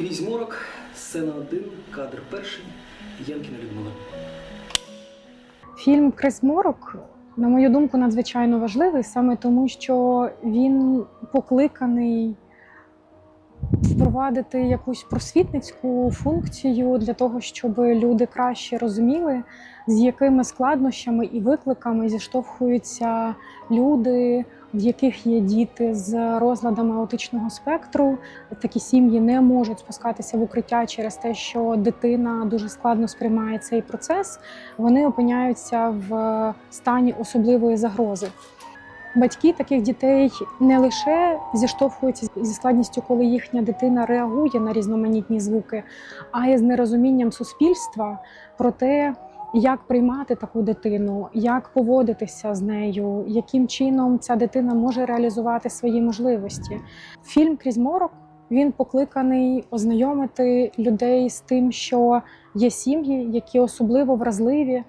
Крізь морок, сцена один, кадр перший, Янкіна Людмила. Фільм Кризморок, на мою думку, надзвичайно важливий саме тому, що він покликаний впровадити якусь просвітницьку функцію для того, щоб люди краще розуміли, з якими складнощами і викликами зіштовхуються люди, в яких є діти з розладами аутичного спектру. Такі сім'ї не можуть спускатися в укриття через те, що дитина дуже складно сприймає цей процес. Вони опиняються в стані особливої загрози. Батьки таких дітей не лише зіштовхуються зі складністю, коли їхня дитина реагує на різноманітні звуки, а й з нерозумінням суспільства про те, як приймати таку дитину, як поводитися з нею, яким чином ця дитина може реалізувати свої можливості. Фільм Крізь морок він покликаний ознайомити людей з тим, що є сім'ї, які особливо вразливі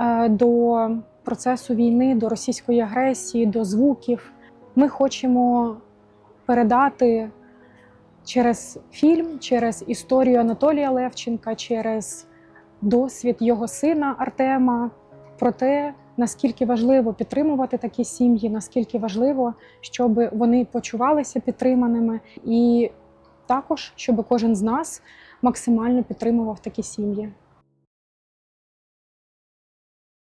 е, до процесу війни, до російської агресії, до звуків. Ми хочемо передати через фільм, через історію Анатолія Левченка, через досвід його сина Артема про те, наскільки важливо підтримувати такі сім'ї, наскільки важливо, щоб вони почувалися підтриманими, і також щоб кожен з нас максимально підтримував такі сім'ї.